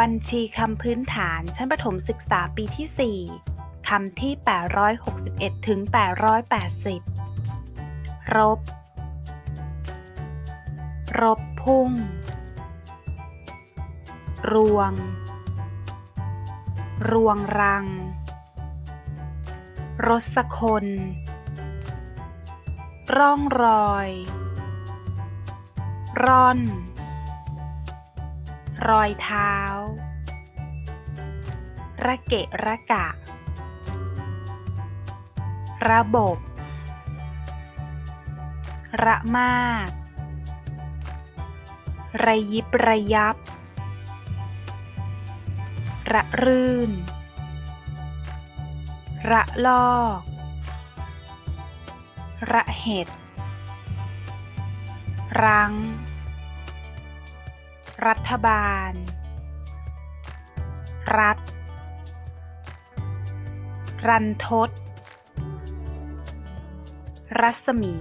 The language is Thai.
บัญชีคำพื้นฐานชั้นประถมศึกษาปีที่ 4 คำที่ 861 ถึง 880 รบ รบพุ่ง รวง รวงรัง รสคน ร่องรอย ร่อน รอยเท้า ระเกะระกะ ระบบ ระมาก ระยิบระยับ ระรื่น ระลอก ระเห็ด รัง รัฐบาล รัฐ รันทด รัศมี